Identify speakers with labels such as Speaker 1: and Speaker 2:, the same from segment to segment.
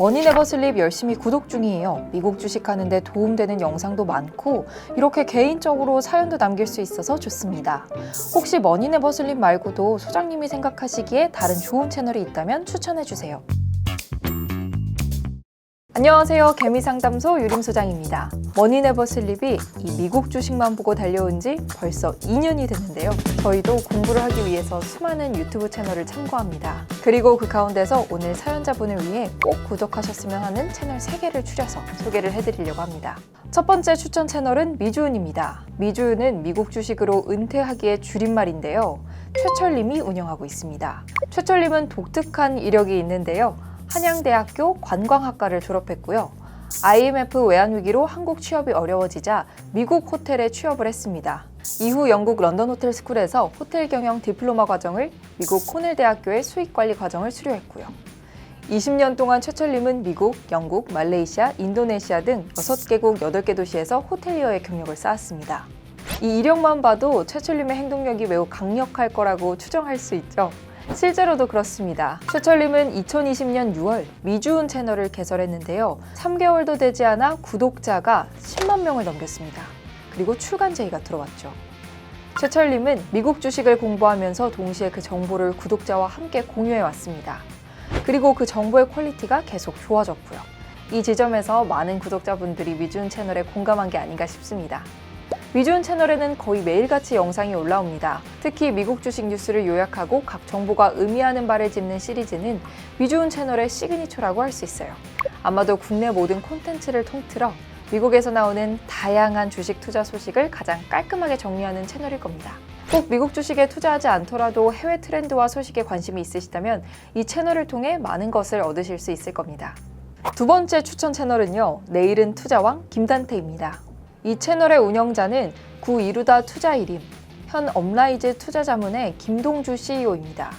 Speaker 1: 머니네버 슬립 열심히 구독 중이에요. 미국 주식하는데 도움되는 영상도 많고 이렇게 개인적으로 사연도 남길 수 있어서 좋습니다. 혹시 머니네버 슬립 말고도 소장님이 생각하시기에 다른 좋은 채널이 있다면 추천해 주세요. 안녕하세요. 개미상담소 유림소장입니다. 머니네버 슬립이 이 미국 주식만 보고 달려온 지 벌써 2년이 됐는데요. 저희도 공부를 하기 위해서 수많은 유튜브 채널을 참고합니다. 그리고 그 가운데서 오늘 사연자분을 위해 꼭 구독하셨으면 하는 채널 3개를 추려서 소개를 해드리려고 합니다. 첫 번째 추천 채널은 미주은입니다. 미주은은 미국 주식으로 은퇴하기의 줄임말인데요. 최철님이 운영하고 있습니다. 최철님은 독특한 이력이 있는데요. 한양대학교 관광학과를 졸업했고요. IMF 외환위기로 한국 취업이 어려워지자 미국 호텔에 취업을 했습니다. 이후 영국 런던 호텔 스쿨에서 호텔 경영 디플로마 과정을 미국 코넬 대학교의 수익 관리 과정을 수료했고요. 20년 동안 최철님은 미국, 영국, 말레이시아, 인도네시아 등 6개국 8개 도시에서 호텔리어의 경력을 쌓았습니다. 이 이력만 봐도 최철님의 행동력이 매우 강력할 거라고 추정할 수 있죠. 실제로도 그렇습니다. 최철님은 2020년 6월 미주은 채널을 개설했는데요. 3개월도 되지 않아 구독자가 10만 명을 넘겼습니다. 그리고 출간 제의가 들어왔죠. 최철님은 미국 주식을 공부하면서 동시에 그 정보를 구독자와 함께 공유해 왔습니다. 그리고 그 정보의 퀄리티가 계속 좋아졌고요. 이 지점에서 많은 구독자분들이 미주은 채널에 공감한 게 아닌가 싶습니다. 미주은 채널에는 거의 매일같이 영상이 올라옵니다. 특히 미국 주식 뉴스를 요약하고 각 정보가 의미하는 바를 짚는 시리즈는 미주은 채널의 시그니처라고 할 수 있어요. 아마도 국내 모든 콘텐츠를 통틀어 미국에서 나오는 다양한 주식 투자 소식을 가장 깔끔하게 정리하는 채널일 겁니다. 꼭 미국 주식에 투자하지 않더라도 해외 트렌드와 소식에 관심이 있으시다면 이 채널을 통해 많은 것을 얻으실 수 있을 겁니다. 두 번째 추천 채널은요. 내일은 투자왕 김단태입니다. 이 채널의 운영자는 구 이루다 투자 1임, 현 업라이즈 투자자문의 김동주 CEO입니다.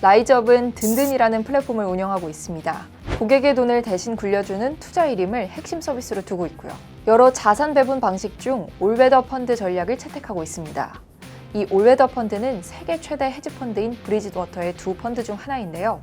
Speaker 1: 라이즈업은 든든이라는 플랫폼을 운영하고 있습니다. 고객의 돈을 대신 굴려주는 투자 1임을 핵심 서비스로 두고 있고요. 여러 자산 배분 방식 중 올웨더 펀드 전략을 채택하고 있습니다. 이 올웨더 펀드는 세계 최대 헤지 펀드인 브리짓워터의 두 펀드 중 하나인데요.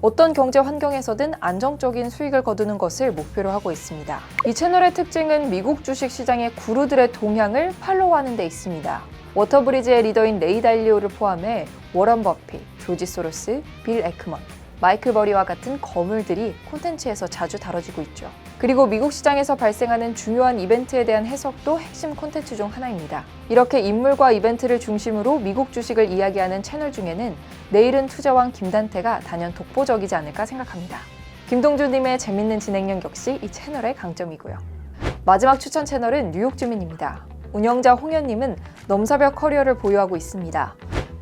Speaker 1: 어떤 경제 환경에서든 안정적인 수익을 거두는 것을 목표로 하고 있습니다. 이 채널의 특징은 미국 주식 시장의 구루들의 동향을 팔로우하는 데 있습니다. 워터브리지의 리더인 레이 달리오를 포함해 워런 버핏, 조지 소로스, 빌 에크먼, 마이클 버리와 같은 거물들이 콘텐츠에서 자주 다뤄지고 있죠. 그리고 미국 시장에서 발생하는 중요한 이벤트에 대한 해석도 핵심 콘텐츠 중 하나입니다. 이렇게 인물과 이벤트를 중심으로 미국 주식을 이야기하는 채널 중에는 내일은 투자왕 김단태가 단연 독보적이지 않을까 생각합니다. 김동준님의 재밌는 진행력 역시 이 채널의 강점이고요. 마지막 추천 채널은 뉴욕 주민입니다. 운영자 홍현님은 넘사벽 커리어를 보유하고 있습니다.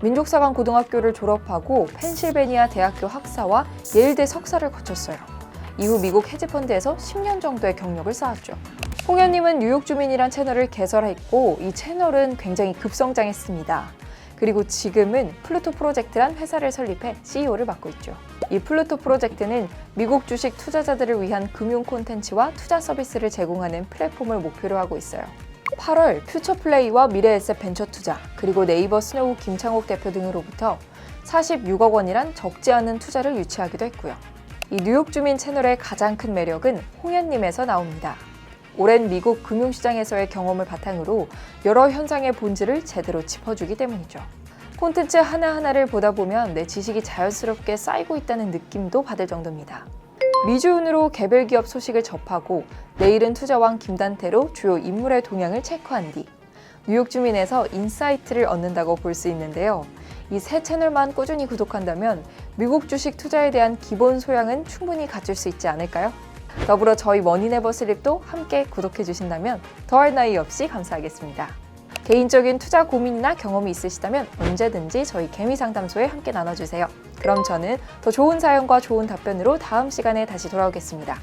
Speaker 1: 민족사관 고등학교를 졸업하고 펜실베니아 대학교 학사와 예일대 석사를 거쳤어요. 이후 미국 헤지펀드에서 10년 정도의 경력을 쌓았죠. 홍현님은 뉴욕 주민이란 채널을 개설했고 이 채널은 굉장히 급성장했습니다. 그리고 지금은 플루토 프로젝트란 회사를 설립해 CEO를 맡고 있죠. 이 플루토 프로젝트는 미국 주식 투자자들을 위한 금융 콘텐츠와 투자 서비스를 제공하는 플랫폼을 목표로 하고 있어요. 8월 퓨처플레이와 미래에셋 벤처투자 그리고 네이버 스노우 김창욱 대표 등으로부터 46억 원이란 적지 않은 투자를 유치하기도 했고요. 이 뉴욕 주민 채널의 가장 큰 매력은 홍현님에서 나옵니다. 오랜 미국 금융시장에서의 경험을 바탕으로 여러 현상의 본질을 제대로 짚어주기 때문이죠. 콘텐츠 하나하나를 보다 보면 내 지식이 자연스럽게 쌓이고 있다는 느낌도 받을 정도입니다. 미주운으로 개별 기업 소식을 접하고 내일은 투자왕 김단태로 주요 인물의 동향을 체크한 뒤 뉴욕 주민에서 인사이트를 얻는다고 볼 수 있는데요. 이 세 채널만 꾸준히 구독한다면 미국 주식 투자에 대한 기본 소양은 충분히 갖출 수 있지 않을까요? 더불어 저희 머니네버 슬립도 함께 구독해 주신다면 더할 나위 없이 감사하겠습니다. 개인적인 투자 고민이나 경험이 있으시다면 언제든지 저희 개미 상담소에 함께 나눠주세요. 그럼 저는 더 좋은 사연과 좋은 답변으로 다음 시간에 다시 돌아오겠습니다.